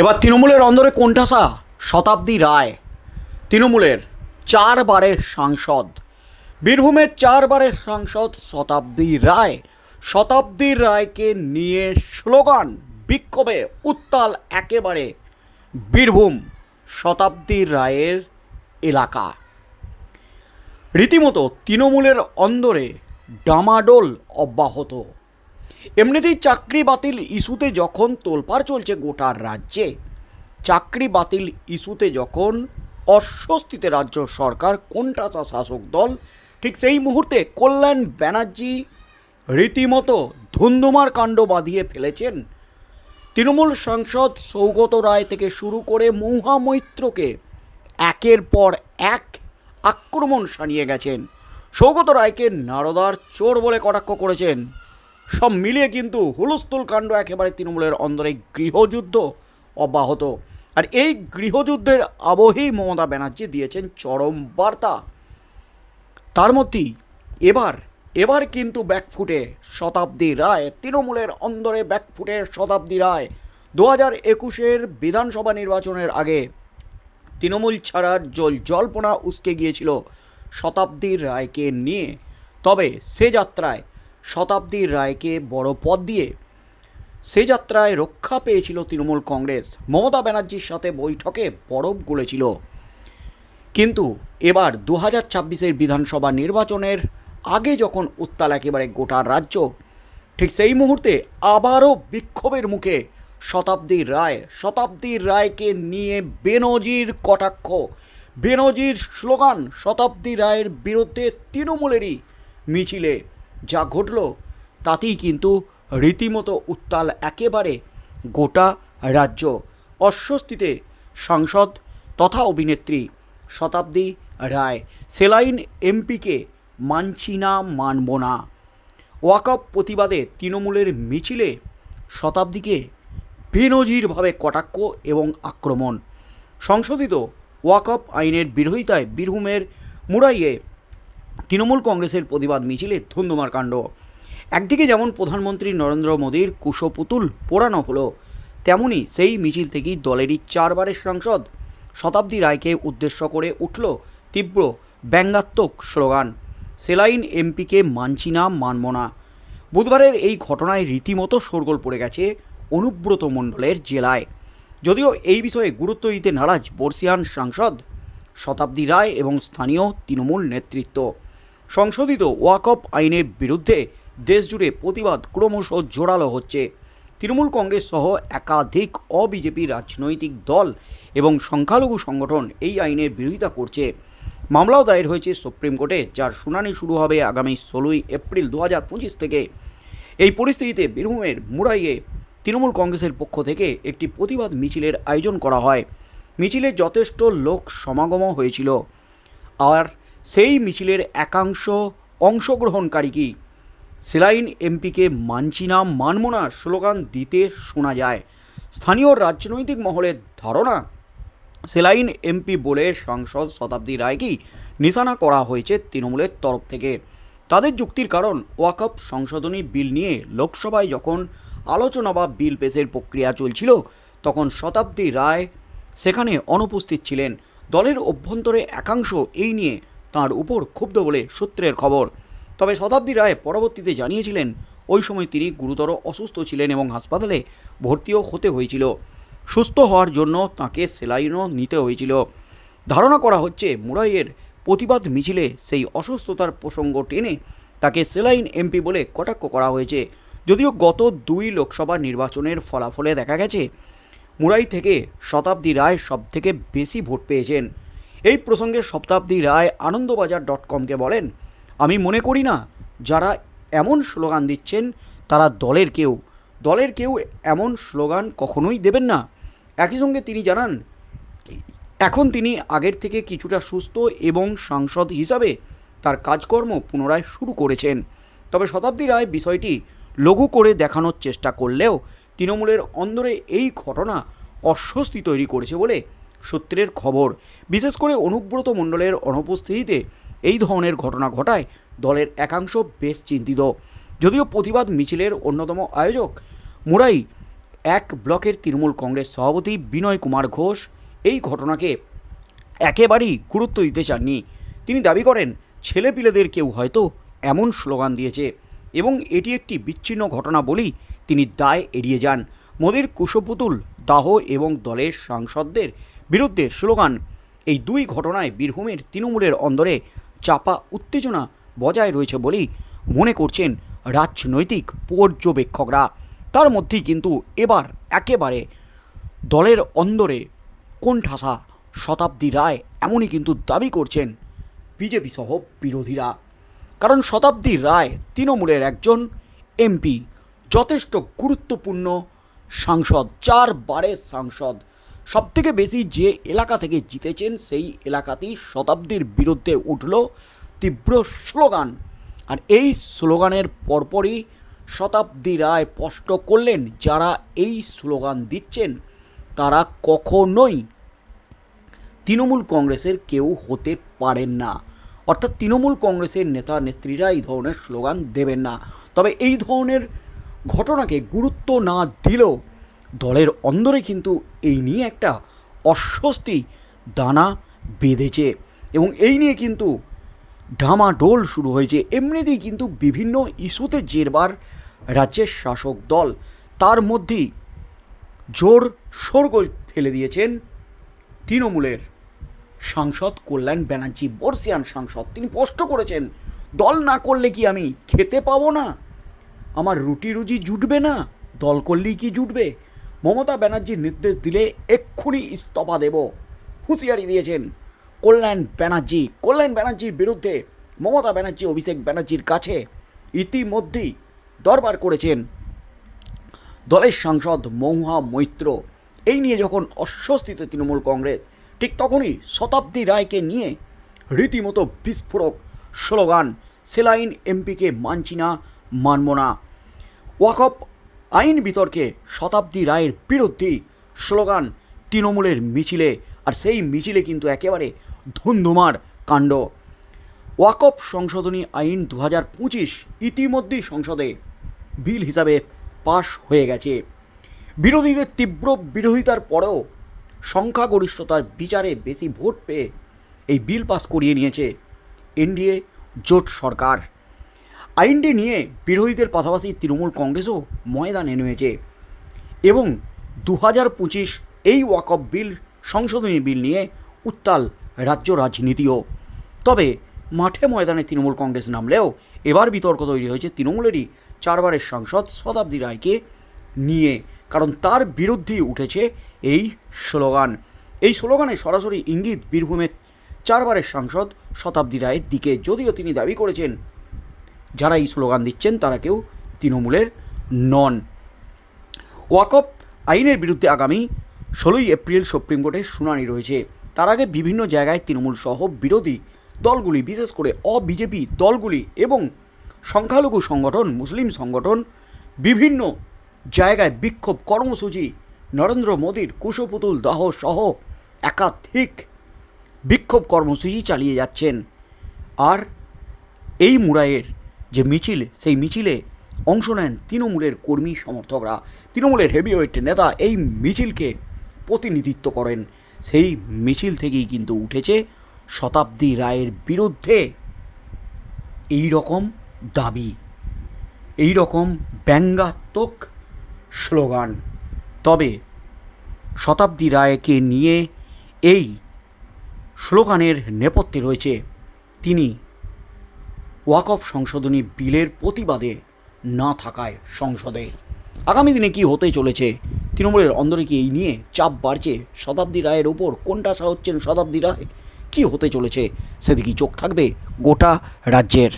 এবার তৃণমূলের অন্দরে কোণঠাসা শতাব্দী রায়। তৃণমূলের চারবারের সাংসদ। বীরভূমের চারবারের সাংসদ শতাব্দী রায়। শতাব্দী রায়কে নিয়ে স্লোগান, বিক্ষোভে উত্তাল একেবারে বীরভূম শতাব্দী রায়ের এলাকা। রীতিমতো তৃণমূলের অন্দরে ডামাডোল অব্যাহত। এমনিতেই চাকরি বাতিল ইস্যুতে যখন তোলপাড় চলছে গোটা রাজ্যে, চাকরি বাতিল ইস্যুতে যখন অস্বস্তিতে রাজ্য সরকার কোনটাসা শাসক দল? ঠিক সেই মুহূর্তে কল্যাণ ব্যানার্জি রীতিমতো ধুন্ধুমার কাণ্ড বাঁধিয়ে ফেলেছেন। তৃণমূল সাংসদ সৌগত রায় থেকে শুরু করে মৌহা মৈত্রকে একের পর এক আক্রমণ সানিয়ে গেছেন। সৌগত রায়কে নারদার চোর বলে কটাক্ষ করেছেন। সব মিলিয়ে কিন্তু হুলস্থুল কাণ্ড একেবারে তৃণমূলের অন্দরে গৃহযুদ্ধ অব্যাহত। আর এই গৃহযুদ্ধের আবহেই মমতা ব্যানার্জি দিয়েছেন চরম বার্তা। তার মধ্যেই এবার এবার কিন্তু ব্যাকফুটে শতাব্দী রায়, তৃণমূলের অন্দরে ব্যাকফুটে শতাব্দী রায়। দু হাজার একুশের বিধানসভা নির্বাচনের আগে তৃণমূল ছাড়ার জল জল্পনা উসকে গিয়েছিল শতাব্দী রায়কে নিয়ে। তবে সে যাত্রায় শতাব্দী রায়কে বড় পদ দিয়ে সে যাত্রায় রক্ষা পেয়েছিল তৃণমূল কংগ্রেস। মমতা ব্যানার্জির সাথে বৈঠকে বরফ গলেছিল কিন্তু এবার দু হাজার ছাব্বিশের বিধানসভা নির্বাচনের আগে যখন উত্তাল একেবারে গোটা রাজ্য, ঠিক সেই মুহূর্তে আবারও বিক্ষোভের মুখে শতাব্দী রায় শতাব্দী রায়কে নিয়ে বেনজির কটাক্ষ, বেনজির স্লোগান, শতাব্দী রায়ের বিরুদ্ধে তৃণমূলেরই মিছিলে যা ঘটল, তাতেই কিন্তু রীতিমতো উত্তাল একেবারে গোটা রাজ্য। অস্বস্তিতে সাংসদ তথা অভিনেত্রী শতাব্দী রায়, সেলাইন এমপিকে মানছি না, মানব না। ওয়াকআপ প্রতিবাদে তৃণমূলের মিছিলে শতাব্দীকে বেনজিরভাবে কটাক্ষ এবং আক্রমণ। সংশোধিত ওয়াকআপ আইনের বিরোধিতায় বীরভূমের মুরাইয়ে তৃণমূল কংগ্রেসের প্রতিবাদ মিছিলে ধুন্ধুমার কাণ্ড। একদিকে যেমন প্রধানমন্ত্রী নরেন্দ্র মোদীর কুশপুতুল পোড়ানো হলো, তেমনি সেই মিছিল থেকেই দলেরই চারবারের সাংসদ শতাব্দী রায়কে উদ্দেশ্য করে উঠল তীব্র ব্যঙ্গাত্মক স্লোগান সেলাইন এমপিকে মানছি না, মানব না। বুধবারের এই ঘটনায় রীতিমতো শোরগোল পড়ে গেছে অনুব্রত মণ্ডলের জেলায়। যদিও এই বিষয়ে গুরুত্ব দিতে নারাজ বর্ষিয়ান সাংসদ শতাব্দী রায় এবং স্থানীয় তৃণমূল নেতৃত্ব। সংশোধিত ওয়াকফ আইনের বিরুদ্ধে দেশজুড়ে প্রতিবাদ ক্রমশ জোরালো হচ্ছে। তৃণমূল কংগ্রেস সহ একাধিক অবিজেপি রাজনৈতিক দল এবং সংখ্যালঘু সংগঠন এই আইনের বিরোধিতা করছে। মামলাও দায়ের হয়েছে সুপ্রিম কোর্টে, যার শুনানি শুরু হবে আগামী ষোলোই এপ্রিল দু হাজার পঁচিশ থেকে। এই পরিস্থিতিতে বীরভূমের মুরাইয়ে তৃণমূল কংগ্রেসের পক্ষ থেকে একটি প্রতিবাদ মিছিলের আয়োজন করা হয়। মিছিলে যথেষ্ট লোক সমাগম হয়েছিল। আর সেই মিছিলের একাংশ অংশগ্রহণকারী কি? সেলাইন এমপিকে মানছি না, মানব না স্লোগান দিতে শোনা যায়। স্থানীয় রাজনৈতিক মহলের ধারণা, সেলাইন এমপি বলে সাংসদ শতাব্দী রায়কেই নিশানা করা হয়েছে তৃণমূলের তরফ থেকে। তাদের যুক্তির কারণ, ওয়াকফ সংশোধনী বিল নিয়ে লোকসভায় যখন আলোচনা বা বিল পেশের প্রক্রিয়া চলছিল, তখন শতাব্দী রায় সেখানে অনুপস্থিত ছিলেন। দলের অভ্যন্তরে একাংশ এই নিয়ে তার উপর ক্ষুব্ধ বলে সূত্রের খবর। তবে শতাব্দী রায় পরবর্তীতে জানিয়েছিলেন, ওই সময় তিনি গুরুতর অসুস্থ ছিলেন এবং হাসপাতালে ভর্তিও হতে হয়েছিল। সুস্থ হওয়ার জন্য তাকে সেলাইনও নিতে হয়েছিল। ধারণা করা হচ্ছে, মুরাইয়ের প্রতিবাদ মিছিলে সেই অসুস্থতার প্রসঙ্গ টেনে তাকে সেলাইন এমপি বলে কটাক্ষ করা হয়েছে। যদিও গত দুই লোকসভা নির্বাচনের ফলাফলে দেখা গেছে, মুরাই থেকে শতাব্দী রায় সবথেকে বেশি ভোট পেয়েছেন। এই প্রসঙ্গে শতাব্দী রায় আনন্দবাজার ডট কমকে বলেন, আমি মনে করি না, যারা এমন স্লোগান দিচ্ছেন, তারা দলের কেউ। দলের কেউ এমন স্লোগান কখনোই দেবেন না। একই সঙ্গে তিনি জানান, এখন তিনি আগের থেকে কিছুটা সুস্থ এবং সাংসদ হিসাবে তার কাজকর্ম পুনরায় শুরু করেছেন। তবে শতাব্দী রায় বিষয়টি লঘু করে দেখানোর চেষ্টা করলেও তৃণমূলের অন্দরে এই ঘটনা অস্বস্তি তৈরি করেছে বলে সূত্রের খবর। বিশেষ করে অনুব্রত মণ্ডলের অনুপস্থিতিতে এই ধরনের ঘটনা ঘটায় দলের একাংশ বেশ চিন্তিত। যদিও প্রতিবাদ মিছিলের অন্যতম আয়োজক মুরাই এক ব্লকের তৃণমূল কংগ্রেস সভাপতি বিনয় কুমার ঘোষ এই ঘটনাকে একেবারেই গুরুত্ব দিতে চাননি। তিনি দাবি করেন, ছেলেপিলেদের কেউ হয়তো এমন স্লোগান দিয়েছে এবং এটি একটি বিচ্ছিন্ন ঘটনা বলেই তিনি দায় এড়িয়ে যান। মোদীর কুশপুতুল দাহ এবং দলের সাংসদদের বিরুদ্ধে স্লোগান, এই দুই ঘটনায় বীরভূমের তৃণমূলের অন্দরে চাপা উত্তেজনা বজায় রয়েছে বলেই মনে করছেন রাজনৈতিক পর্যবেক্ষকরা। তার মধ্যেই কিন্তু এবার একেবারে দলের অন্দরে কোণঠাসা শতাব্দী রায় এমনই কিন্তু দাবি করছেন বিজেপি সহ বিরোধীরা। কারণ শতাব্দী রায় তৃণমূলের একজন এমপি, যথেষ্ট গুরুত্বপূর্ণ সাংসদ, চারবারের সাংসদ। সবথেকে বেশি যে এলাকা থেকে জিতেছেন সেই এলাকাতেই শতাব্দীর বিরুদ্ধে উঠল তীব্র স্লোগান। আর এই স্লোগানের পরপরই শতাব্দী রায় স্পষ্ট করলেন, যারা এই স্লোগান দিচ্ছেন, তারা কখনোই তৃণমূল কংগ্রেসের কেউ হতে পারেন না। অর্থাৎ তৃণমূল কংগ্রেসের নেতা, নেত্রীরা এই ধরনের স্লোগান দেবেন না। তবে এই ধরনের ঘটনাকে গুরুত্ব না দিলেও দলের অন্দরে কিন্তু এই নিয়ে একটা অস্বস্তি দানা বেঁধেছে এবং এই নিয়ে কিন্তু ডামাডোল শুরু হয়েছে। এমনিতেই কিন্তু বিভিন্ন ইস্যুতে জেরবার রাজ্যের শাসক দল, তার মধ্যেই জোর শোরগোল ফেলে দিয়েছেন তৃণমূলের সাংসদ কল্যাণ ব্যানার্জি। বর্ষিয়ান সাংসদ, তিনি স্পষ্ট করেছেন, দল না করলে কি আমি খেতে পাবো না? আমার রুটি রুজি জুটবে না? দল করলেই কি জুটবে? মমতা ব্যানার্জির নির্দেশ দিলে এক্ষুনি ইস্তফা দেব। হুঁশিয়ারি দিয়েছেন কল্যাণ ব্যানার্জি। কল্যাণ ব্যানার্জির বিরুদ্ধে মমতা ব্যানার্জি, অভিষেক ব্যানার্জির কাছে ইতিমধ্যেই দরবার করেছেন দলের সাংসদ মহুয়া মৈত্র। এই নিয়ে যখন অস্বস্তিতে তৃণমূল কংগ্রেস, ঠিক তখনই শতাব্দী রায়কে নিয়ে রীতিমতো বিস্ফোরক স্লোগান, সেলাইন এমপিকে মানছি না, মানব না। ওয়াকফ আইন বিতর্কে শতাব্দী রায়ের বিরুদ্ধে স্লোগান তৃণমূলের মিছিলে, আর সেই মিছিলে কিন্তু একেবারে ধুন্ধুমার কাণ্ড। ওয়াকফ সংশোধনী আইন দু হাজার পঁচিশ ইতিমধ্যেই সংসদে বিল হিসাবে পাশ হয়ে গেছে। বিরোধীদের তীব্র বিরোধিতার পরেও সংখ্যাগরিষ্ঠতার বিচারে বেশি ভোট পেয়ে এই বিল পাস করিয়ে নিয়েছে এনডিএ জোট সরকার। আইনটি নিয়ে বিরোধীদের পাশাপাশি তৃণমূল কংগ্রেসও ময়দানে নেমেছে। এবং দু হাজার পঁচিশ এই ওয়াকফ বিল, সংশোধনী বিল নিয়ে উত্তাল রাজ্য রাজনীতিও। তবে মাঠে ময়দানে তৃণমূল কংগ্রেস নামলেও এবার বিতর্ক তৈরি হয়েছে তৃণমূলেরই। চারবারের সাংসদ শতাব্দী রায়কে নিয়ে, কারণ তার বিরুদ্ধেই উঠেছে এই স্লোগান। এই স্লোগানে সরাসরি ইঙ্গিত বীরভূমের চারবারের সাংসদ শতাব্দী রায়ের দিকে, যদিও তিনি দাবি করেছেন যারা এই স্লোগান দিচ্ছেন, তারা কেউ তৃণমূলের নন। ওয়াকফ আইনের বিরুদ্ধে আগামী ষোলোই এপ্রিল সুপ্রিম কোর্টে শুনানি রয়েছে। তার আগে বিভিন্ন জায়গায় তৃণমূল সহ বিরোধী দলগুলি, বিশেষ করে অবিজেপি দলগুলি এবং সংখ্যালঘু সংগঠন, মুসলিম সংগঠন, বিভিন্ন জায়গায় বিক্ষোভ কর্মসূচি, নরেন্দ্র মোদীর কুশপুতুল দাহ সহ একাধিক বিক্ষোভ কর্মসূচি চালিয়ে যাচ্ছেন। আর এই মুরাইয়ের যে মিছিল, সেই মিছিলে অংশ নেন তৃণমূলের কর্মী সমর্থকরা। তৃণমূলের হেভিওয়েট নেতা এই মিছিলকে প্রতিনিধিত্ব করেন। সেই মিছিল থেকেই কিন্তু উঠেছে শতাব্দী রায়ের বিরুদ্ধে এই রকম দাবি এই রকম ব্যঙ্গাত্মক স্লোগান। তবে শতাব্দী রায়কে নিয়ে এই স্লোগানের নেপথ্যে রয়েছে তিনি ওয়াকফ সংশোধনী বিলের প্রতিবাদে না থাকায় সংসদে। আগামী দিনে কি হতে চলেছে? তৃণমূলের অন্দরে কি এই নিয়ে চাপ বাড়ছে? শতাব্দী রায়ের ওপর কোনটা হচ্ছেন শতাব্দী রায়? কী হতে চলেছে? সেদিকেই চোখ থাকবে গোটা রাজ্যের।